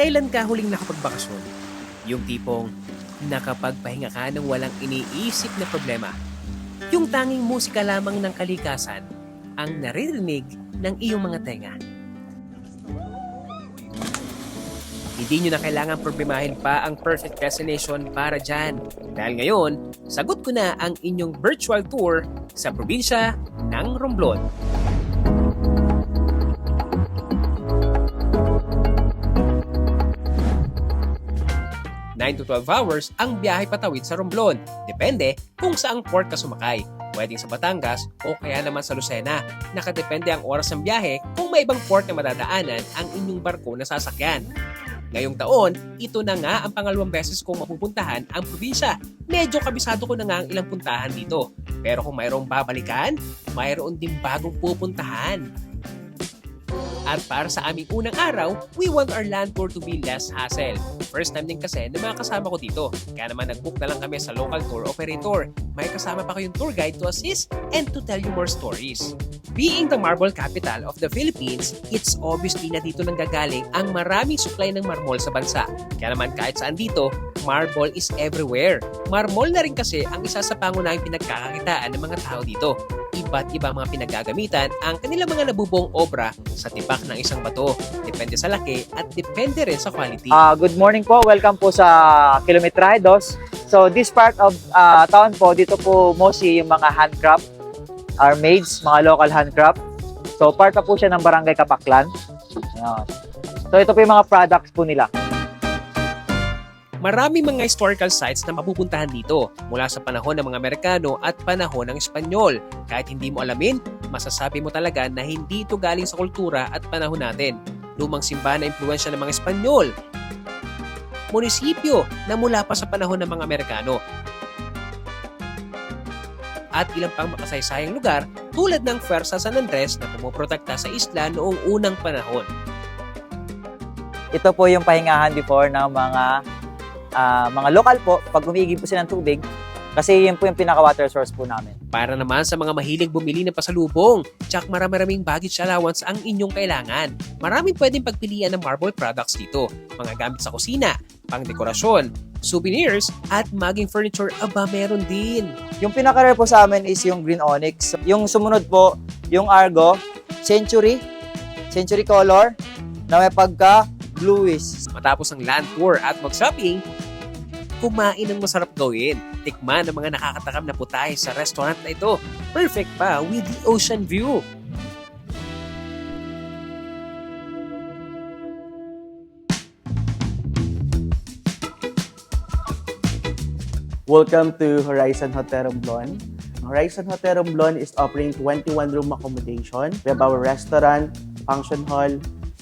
Kailan ka huling nakapagbakasyon? Yung tipong nakapagpahinga ka ng walang iniisip na problema. Yung tanging musika lamang ng kalikasan ang naririnig ng iyong mga tenga. Hindi nyo na kailangan problemahin pa ang perfect destination para dyan. Dahil ngayon, sagot ko na ang inyong virtual tour sa probinsya ng Romblon. 9 to 12 hours ang biyahe patawid sa Romblon. Depende kung saang port ka sumakay. Pwedeng sa Batangas o kaya naman sa Lucena. Nakadepende ang oras ng biyahe kung may ibang port na madadaanan ang inyong barko na sasakyan. Ngayong taon, ito na nga ang pangalawang beses kong mapupuntahan ang probinsya. Medyo kabisado ko na nga ang ilang puntahan dito. Pero kung mayroong babalikan, mayroon din bagong pupuntahan. At para sa aming unang araw, we want our land tour to be less hassle. First time din kasi na mga kasama ko dito. Kaya naman nag-book na lang kami sa local tour operator. May kasama pa kayong tour guide to assist and to tell you more stories. Being the marble capital of the Philippines, it's obviously na dito nanggagaling ang maraming supply ng marmol sa bansa. Kaya naman kahit saan dito, marble is everywhere. Marmol na rin kasi ang isa sa pangunahing pinagkakakitaan ng mga tao dito. Iba't iba mga pinagagamitan ang kanilang mga nabubuong obra sa tipak ng isang bato. Depende sa laki at depende rin sa quality. Ah, good morning po. Welcome po sa Kilometrahe 2. So this part of ah, town po, dito po mostly yung mga handcraft, our maids, mga local handcraft. So part na po siya ng Barangay Kapaklan. Ayan. So ito po yung mga products po nila. Maraming mga historical sites na mapupuntahan dito mula sa panahon ng mga Amerikano at panahon ng Espanyol. Kahit hindi mo alamin, masasabi mo talaga na hindi ito galing sa kultura at panahon natin. Lumang simbahan na impluensya ng mga Espanyol. Munisipyo na mula pa sa panahon ng mga Amerikano. At ilang pang makasaysayang lugar tulad ng Fuerza San Andres na pumuprotekta sa isla noong unang panahon. Ito po yung pahingahan before ng mga ah, mga lokal po pag umigib po sila ng tubig kasi yun po yung pinaka-water source po namin. Para naman sa mga mahilig bumili ng pasalubong, tsak marami-raming baggage allowance ang inyong kailangan. Maraming pwedeng pagpilian ng marble products dito. Mga gamit sa kusina, pang dekorasyon, souvenirs, at maging furniture, aba meron din. Yung pinaka-rare po sa amin is yung green onyx. Yung sumunod po, yung argo, century, century color, na may pagka bluish. Matapos ang land tour at mag-shopping, kumain ng masarap gawin. Tikman ang mga nakakatakam na putahe sa restaurant na ito. Perfect pa with the ocean view. Welcome to Horizon Hotel Romblon. Horizon Hotel Romblon is offering 21 room accommodation. We have our restaurant, function hall,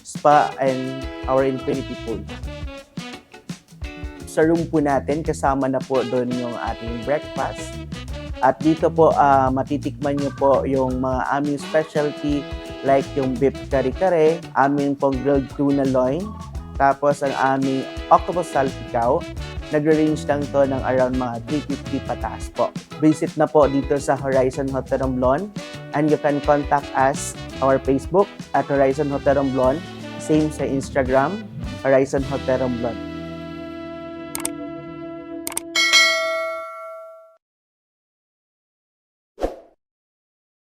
spa, and our infinity pool. Sa room po natin, kasama na po doon yung ating breakfast. At dito po, ah, matitikman nyo po yung mga aming specialty like yung beef kare-kare, aming pong grilled tuna loin, tapos ang aming octopus salpicao, nagre-range lang to ng around mga 350 pataas po. Visit na po dito sa Horizon Hotel Romblon and you can contact us our Facebook at Horizon Hotel Romblon, same sa Instagram, Horizon Hotel Romblon.